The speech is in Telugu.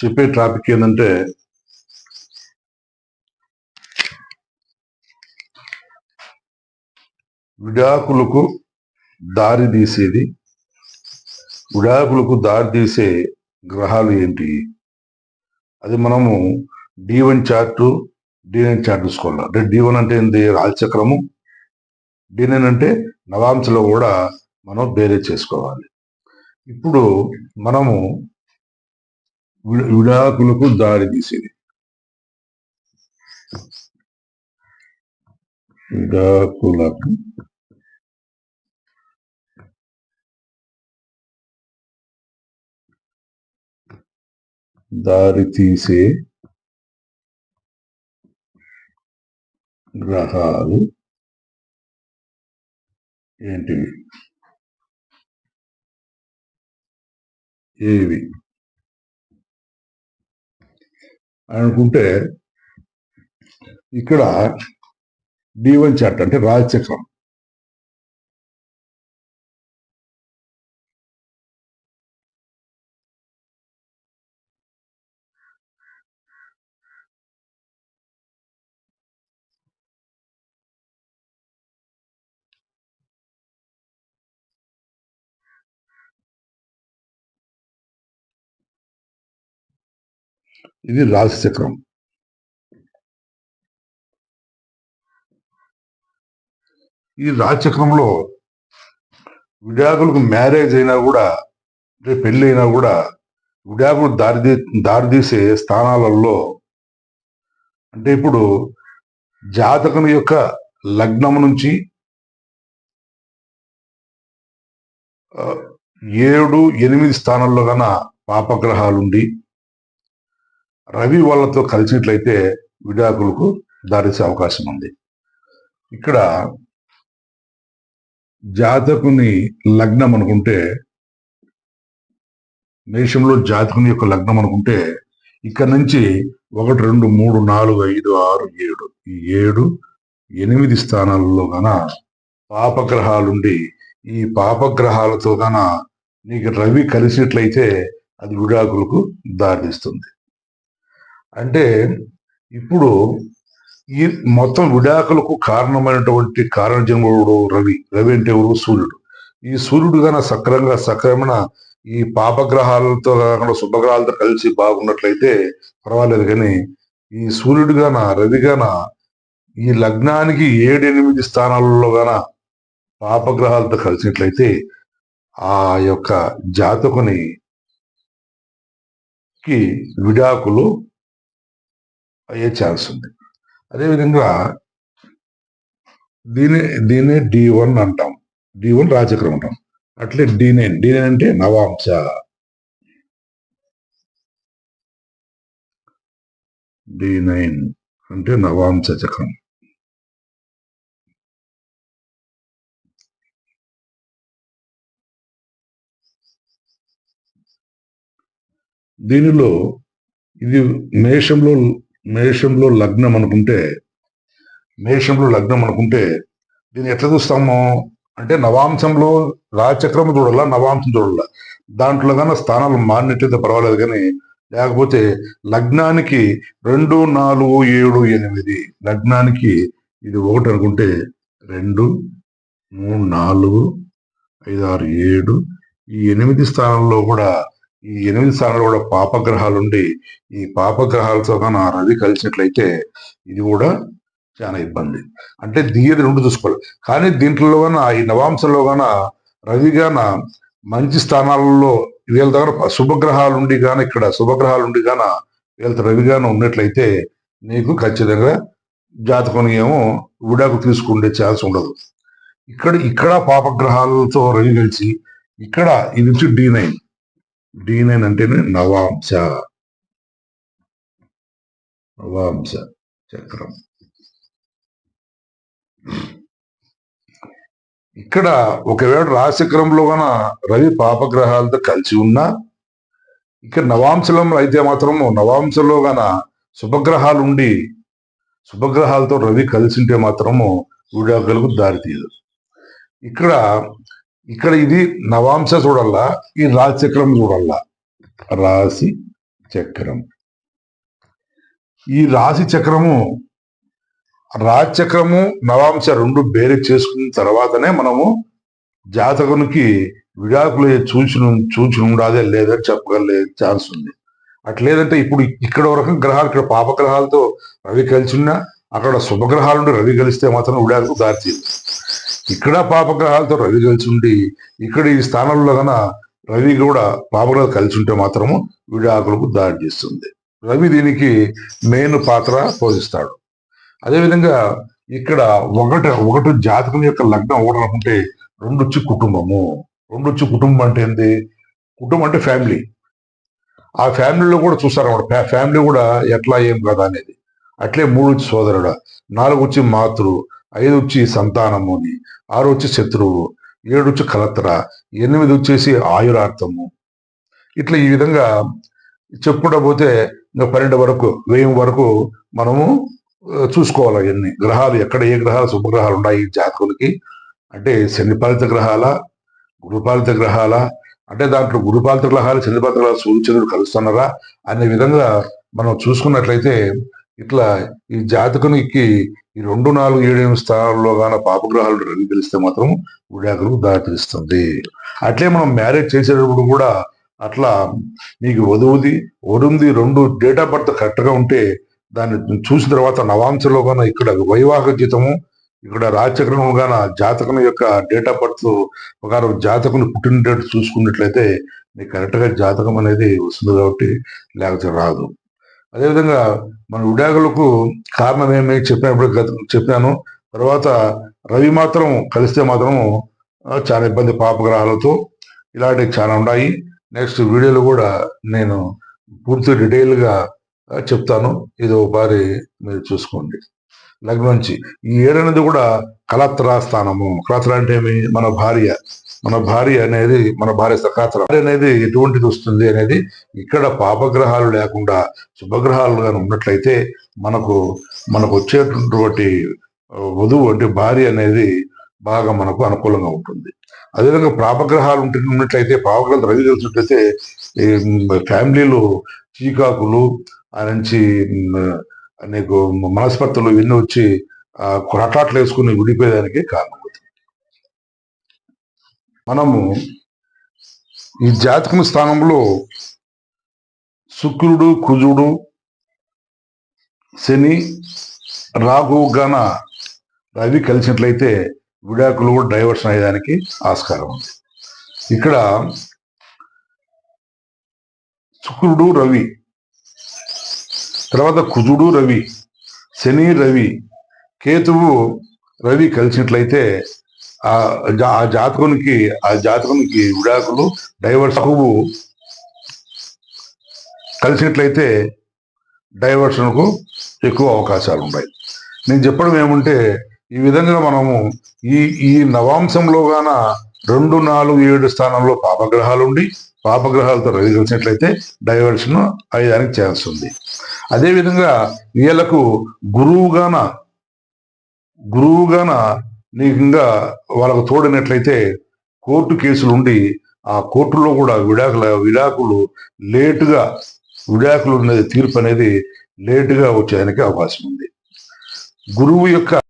చెప్పే టాపిక్ ఏంటంటే విడాకులకు దారి తీసేది విడాకులకు దారి తీసే గ్రహాలు ఏంటి? అది మనము D one chart D nine chart చూసుకోవాలి? అంటే డి వన్ అంటే ఏంటి రాజచక్రము. డి నైన్ అంటే నవాంశలో కూడా మనం బేరే చేసుకోవాలి. ఇప్పుడు మనము విడాకులకు దారి తీసేది. విడాకులకు దారి తీసే గ్రహాలు ఏంటివి? ఏవి? అనుకుంటే ఇక్కడ డి వన్ చార్ట్ అంటే రాజచక్రం. ఇది రాజచక్రం ఈ రాజచక్రంలో విడాకులకు మ్యారేజ్ అయినా కూడా అంటే పెళ్ళి అయినా కూడా విడాకులు దారి దారితీసే స్థానాలలో అంటే ఇప్పుడు జాతకం యొక్క లగ్నం నుంచి ఏడు ఎనిమిది స్థానాల్లో కన్నా పాపగ్రహాలుండి రవి వాళ్ళతో కలిసినట్లయితే విడాకులకు దారిసే అవకాశం ఉంది. ఇక్కడ జాతకుని లగ్నం అనుకుంటే మేషంలో జాతకుని యొక్క లగ్నం అనుకుంటే ఇక్కడ నుంచి ఒకటి రెండు మూడు నాలుగు ఐదు ఆరు ఏడు. ఈ ఏడు ఎనిమిది స్థానాలలో గన పాపగ్రహాలుండి ఈ పాపగ్రహాలతో గన నీకు రవి కలిసినట్లయితే అది విడాకులకు దారితీస్తుంది. అంటే ఇప్పుడు ఈ మొత్తం విడాకులకు కారణమైనటువంటి కారణజన్ముడు రవి. రవి అంటే ఎవరు సూర్యుడు. ఈ సూర్యుడు గన సక్రంగా సక్రమణ ఈ పాపగ్రహాలతో కాకుండా శుభగ్రహాలతో కలిసి బాగున్నట్లయితే పర్వాలేదు కానీ ఈ సూర్యుడు గాన రవి గాన ఈ లగ్నానికి ఏడు ఎనిమిది స్థానాలలో గాన పాపగ్రహాలతో కలిసినట్లయితే ఆ యొక్క జాతకుని కి విడాకులు అయ్యే ఛాన్స్ ఉంది. అదేవిధంగా దీని దీన్ని డి వన్ అంటాం. డి వన్ రాజచక్రం అంటాం. అట్లే డి నైన్ డి నైన్ అంటే నవాంశ. డి నైన్ అంటే నవాంశ చక్రం దీనిలో ఇది మేషంలో మేషంలో లగ్నం అనుకుంటే మేషంలో లగ్నం అనుకుంటే దీన్ని ఎట్లా చూస్తాము? అంటే నవాంశంలో రాజచక్రం చూడాల నవాంశం చూడాల? దాంట్లో కన్నా స్థానాలు మారినట్టయితే పర్వాలేదు కానీ లేకపోతే లగ్నానికి రెండు నాలుగు ఏడు ఎనిమిది లగ్నానికి ఇది ఒకటి అనుకుంటే రెండు మూడు నాలుగు ఐదు ఆరు ఏడు ఈ ఎనిమిది స్థానంలో కూడా ఈ ఎనిమిది స్థానాలు కూడా పాపగ్రహాలు ఉండి ఈ పాపగ్రహాలతో కానీ రవి కలిసినట్లయితే ఇది కూడా చాలా ఇబ్బంది. అంటే దీని రెండు చూసుకోవాలి. కానీ దీంట్లో కానీ ఈ నవాంశంలో గాన రవి గాన మంచి స్థానాలలో వీళ్ళ దగ్గర శుభగ్రహాలు ఉండి గాన ఇక్కడ శుభగ్రహాలు ఉండి గాన వీళ్ళతో రవి గాన ఉన్నట్లయితే నీకు ఖచ్చితంగా జాతకం ఏమో విడాకు తీసుకుండే ఛాన్స్ ఉండదు. ఇక్కడ ఇక్కడ పాపగ్రహాలతో రవి కలిసి ఇక్కడ ఇది డి నైన్. డి అంటేనే నవాంశ. నవాంశ చక్రం. ఇక్కడ ఒకవేళ రాశిచక్రంలో గన రవి పాపగ్రహాలతో కలిసి ఉన్నా ఇక్కడ నవాంశలం అయితే మాత్రము నవాంశంలో గన శుభగ్రహాలు ఉండి శుభగ్రహాలతో రవి కలిసి ఉంటే మాత్రము విడాకులకు దారితీయదు. ఇక్కడ ఇక్కడ ఇది నవాంశ చూడల్లా ఈ రాశిచక్రం చూడల్లా. రాశి చక్రం. ఈ రాశి చక్రము రాశి చక్రము నవాంశ రెండు బేరే చేసుకున్న తర్వాతనే మనము జాతకునికి విడాకులు చూసిన చూచి ఉండాదే లేదని చెప్పగలే ఛాన్స్ ఉంది. అట్లేదంటే ఇప్పుడు ఇక్కడ వరకు గ్రహాలు ఇక్కడ పాపగ్రహాలతో రవి కలిసి ఉన్నా అక్కడ శుభగ్రహాలు రవి కలిస్తే మాత్రం విడాకులు దారితీరు ఇక్కడ పాపగ్రహాలతో రవి కలిసి ఉండి ఇక్కడ ఈ స్థానంలో కన రవి కూడా పాపగ్రహాలు కలిసి ఉంటే మాత్రము విడాకులకు దాడి చేస్తుంది. రవి దీనికి మెయిన్ పాత్ర పోషిస్తాడు. అదేవిధంగా ఇక్కడ ఒకటి ఒకటి జాతకం యొక్క లగ్నం ఒకటి అనుకుంటే రెండు వచ్చి కుటుంబము. రెండు వచ్చి కుటుంబం అంటే ఏంది? కుటుంబం అంటే ఫ్యామిలీ. ఆ ఫ్యామిలీలో కూడా చూస్తారన్నమాట. ఫ్యామిలీ కూడా ఎట్లా ఏం కదా అనేది. అట్లే మూడు వచ్చి సోదరుడు నాలుగు వచ్చి మాతృ ఐదు వచ్చి సంతానము అని ఆరు వచ్చి శత్రువు ఏడు వచ్చి కలత్ర ఎనిమిది వచ్చేసి ఆయురార్థము. ఇట్లా ఈ విధంగా చెప్పుకుంటా పోతే ఇంకా పన్నెండు వరకు వెయ్యి వరకు మనము చూసుకోవాలి అవన్నీ. గ్రహాలు ఎక్కడ ఏ గ్రహాలు శుభగ్రహాలు ఉన్నాయి జాతకులకి అంటే శనిపాలిత గ్రహాల గురుపాలిత గ్రహాల అంటే దాంట్లో గురుపాలిత గ్రహాలు శనిపాలిత గ్రహాలు సూర్యచంద్రుడు కలుస్తున్నారా? అనే విధంగా మనం చూసుకున్నట్లయితే ఇట్లా ఈ జాతకునికి ఈ రెండు నాలుగు ఏడు ఎనిమిది స్థానాల్లో గాన పాపగ్రహాలు రవి తెలిస్తే మాత్రం ఉడాకులకు దారితీస్తుంది. అట్లే మనం మ్యారేజ్ చేసేటప్పుడు కూడా అట్లా నీకు వధువుది వరుంది రెండు డేట్ ఆఫ్ బర్త్ కరెక్ట్గా ఉంటే దాన్ని చూసిన తర్వాత నవాంశలో గాన ఇక్కడ వైవాహిక జీతము ఇక్కడ రాజచక్రం గాన జాతకం యొక్క డేట్ ఆఫ్ బర్త్ ప్రకారం జాతకుని పుట్టిన డేట్ చూసుకున్నట్లయితే నీకు కరెక్ట్గా జాతకం అనేది వస్తుంది కాబట్టి లేకపోతే రాదు. అదేవిధంగా మన విడాకులకు కారణం ఏమి చెప్పినప్పుడు చెప్పాను తర్వాత రవి మాత్రం కలిస్తే మాత్రం చాలా ఇబ్బంది పాపగ్రహాలతో ఇలాంటివి చాలా ఉన్నాయి. నెక్స్ట్ వీడియోలో కూడా నేను పూర్తి డీటెయిల్గా చెప్తాను. ఇది ఒకసారి మీరు చూసుకోండి. లగ్నం నుంచి ఈ ఏడనేది అనేది కూడా కలత్రా స్థానము కలత్ర అంటే ఏమి? మన భార్య. మన భార్య అనేది మన భార్య సకాత్ర భార్య అనేది ఎటువంటిది వస్తుంది అనేది ఇక్కడ పాపగ్రహాలు లేకుండా శుభగ్రహాలు కానీ ఉన్నట్లయితే మనకు మనకు వచ్చేటటువంటి వధువు అంటే భార్య అనేది బాగా మనకు అనుకూలంగా ఉంటుంది. అదేవిధంగా పాపగ్రహాలు ఉంటే ఉన్నట్లయితే పాపగ్రహాలు రవి తెలిసినట్లయితే ఈ ఫ్యామిలీలో చీకాకులు ఆ నుంచి నీకు మనస్పర్ధలు ఇవన్నీ వచ్చి కొరటాట్లు వేసుకుని విడిపోయేదానికి కారణం. మనము ఈ జాతకం స్థానంలో శుక్రుడు కుజుడు శని రాఘువు గాన రవి కలిసినట్లయితే విడాకులు కూడా డైవర్షన్ అయ్యేదానికి ఆస్కారం ఉంది. ఇక్కడ శుక్రుడు రవి తర్వాత కుజుడు రవి శని రవి కేతువు రవి కలిసినట్లయితే ఆ జా- ఆ జాతకునికి ఆ జాతకునికి విడాకులు డైవర్స్ హక్కు కలిసినట్లయితే డైవర్షన్కు ఎక్కువ అవకాశాలు ఉన్నాయి నేను చెప్పడం ఏమంటే ఈ విధంగా మనము ఈ ఈ నవాంశంలో గాన రెండు నాలుగు ఏడు స్థానంలో పాపగ్రహాలు ఉండి పాపగ్రహాలతో రవి కలిసినట్లయితే డైవర్షన్ అయ్యడానికి ఛాన్స్ ఉంది. అదేవిధంగా వీళ్ళకు గురువుగాన గురువుగాన ఇంకా వాళ్ళకు తోడినట్లయితే కోర్టు కేసులు ఉండి ఆ కోర్టులో కూడా విడాకుల విడాకులు లేటుగా విడాకులు అనేది తీర్పు అనేది లేటుగా వచ్చేదానికి అవకాశం ఉంది గురువు యొక్క